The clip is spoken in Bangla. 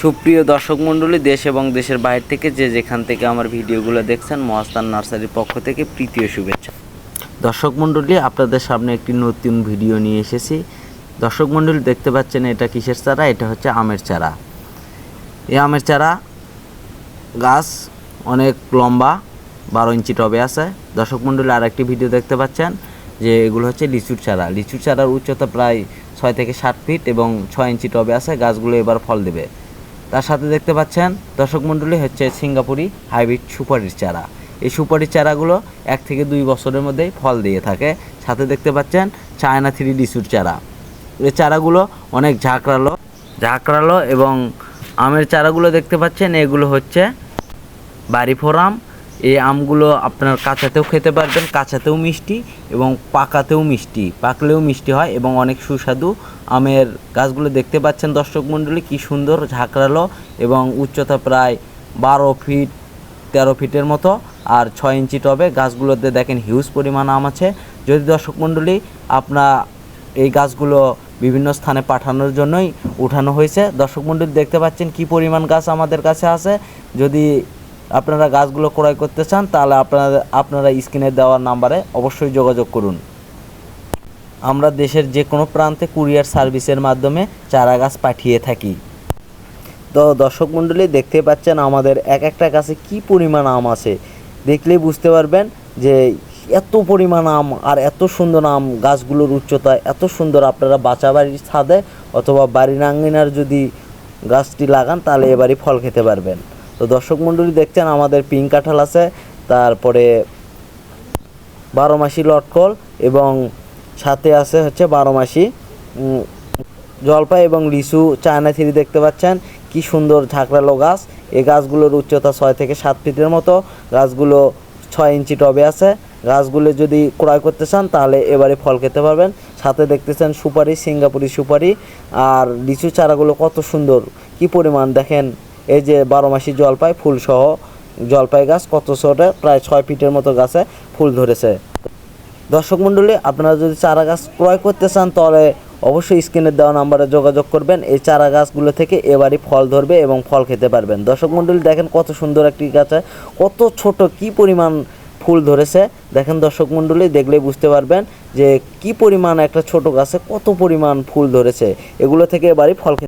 সুপ্রিয় দর্শক মণ্ডলী, দেশ এবং দেশের বাইরে থেকে যে যেখান থেকে আমার ভিডিওগুলো দেখছেন মহাস্তান নার্সারির পক্ষ থেকে প্রীতীয় শুভেচ্ছা। দর্শক মণ্ডলী, আপনাদের সামনে একটি নতুন ভিডিও নিয়ে এসেছি। দর্শক মণ্ডলী, দেখতে পাচ্ছেন এটা কিসের চারা? এটা হচ্ছে আমের চারা। এই আমের চারা গাছ অনেক লম্বা, বারো ইঞ্চি টবে আছে। দর্শক মণ্ডলী আর একটি ভিডিও দেখতে পাচ্ছেন যে এগুলো হচ্ছে লিচুর চারা। লিচুর চারার উচ্চতা প্রায় ছয় থেকে সাত ফিট এবং ছয় ইঞ্চি টবে আছে। গাছগুলো এবার ফল দেবে। তার সাথে দেখতে পাচ্ছেন দর্শক মণ্ডলী হচ্ছে সিঙ্গাপুরি হাইব্রিড সুপারির চারা। এই সুপারির চারাগুলো এক থেকে দুই বছরের মধ্যেই ফল দিয়ে থাকে। সাথে দেখতে পাচ্ছেন চায়না থ্রি ডিসুর চারা। এই চারাগুলো অনেক ঝাঁকড়ালো। ঝাঁকড়ালো এবং আমের চারাগুলো দেখতে পাচ্ছেন, এগুলো হচ্ছে বাড়ি ফোরাম এই আমগুলো আপনার কাঁচাতেও খেতে পারবেন, কাঁচাতেও মিষ্টি এবং পাকাতেও মিষ্টি। পাকলেও মিষ্টি হয় এবং অনেক সুস্বাদু আমের গাছগুলো দেখতে পাচ্ছেন দর্শক মণ্ডলী, কী সুন্দর ঝাঁকড়ালো এবং উচ্চতা প্রায় বারো ফিট, তেরো ফিটের মতো আর ছয় ইঞ্চি টবে। গাছগুলোতে দেখেন হিউজ পরিমাণ আম আছে। যদি দর্শক মণ্ডলী আপনার এই গাছগুলো বিভিন্ন স্থানে পাঠানোর জন্যই উঠানো হয়েছে, দর্শক মণ্ডলী দেখতে পাচ্ছেন কি পরিমাণ গাছ আমাদের কাছে আছে। যদি আপনারা গাছগুলো ক্রয় করতে চান, তাহলে আপনারা আপনারা স্ক্রিনে দেওয়ার নাম্বারে অবশ্যই যোগাযোগ করুন। আমরা দেশের যে কোনো প্রান্তে কুরিয়ার সার্ভিসের মাধ্যমে চারা গাছ পাঠিয়ে থাকি। তো দর্শক মণ্ডলী, দেখতে পাচ্ছেন আমাদের এক একটা গাছে কি পরিমাণ আম আছে? দেখলেই বুঝতে পারবেন যে এত পরিমাণ আম আর এত সুন্দর আম গাছগুলোর উচ্চতা এত সুন্দর আপনারা বাঁচা বাড়ির ছাদে অথবা বাড়ির আঙ্গিনার যদি গাছটি লাগান, তাহলে এবারই ফল খেতে পারবেন। তো দর্শক মণ্ডলী দেখছেন, আমাদের পিঙ্ক কাঁঠাল আছে, তারপরে বারো মাসি লটকল এবং সাথে আছে হচ্ছে বারো মাসি জলপাই এবং লিচু চায়না থ্রি দেখতে পাচ্ছেন, কি সুন্দর ঝাঁকড়ালো গাছ। এই গাছগুলোর উচ্চতা ছয় থেকে সাত ফিটের মতো, গাছগুলো ছয় ইঞ্চি টবে আছে। গাছগুলো যদি ক্রয় করতে চান, তাহলে এবারে ফল খেতে পারবেন। সাথে দেখতেছেন সুপারি, সিঙ্গাপুরি সুপারি, আর লিচু চারাগুলো কত সুন্দর, কি পরিমাণ দেখেন। এই যে বারো মাসি জলপাই ফুলসহ জলপাই গাছ, কত ছোটো প্রায় ছয় ফিটের মতো গাছে ফুল ধরেছে। দর্শক মণ্ডলী, আপনারা যদি চারা গাছ ক্রয় করতে চান, তাহলে অবশ্যই স্ক্রিনের দেওয়া নাম্বারে যোগাযোগ করবেন। এই চারা গাছগুলো থেকে এবারই ফল ধরবে এবং ফল খেতে পারবেন। দর্শক মণ্ডলী, দেখেন কত সুন্দর একটি গাছে, কত ছোট, কি পরিমাণ ফুল ধরেছে। দেখেন দর্শক মণ্ডলী, দেখলেই বুঝতে পারবেন যে কি পরিমাণ একটা ছোট গাছে কত পরিমাণ ফুল ধরেছে। এগুলো থেকে এবারই ফল খেতে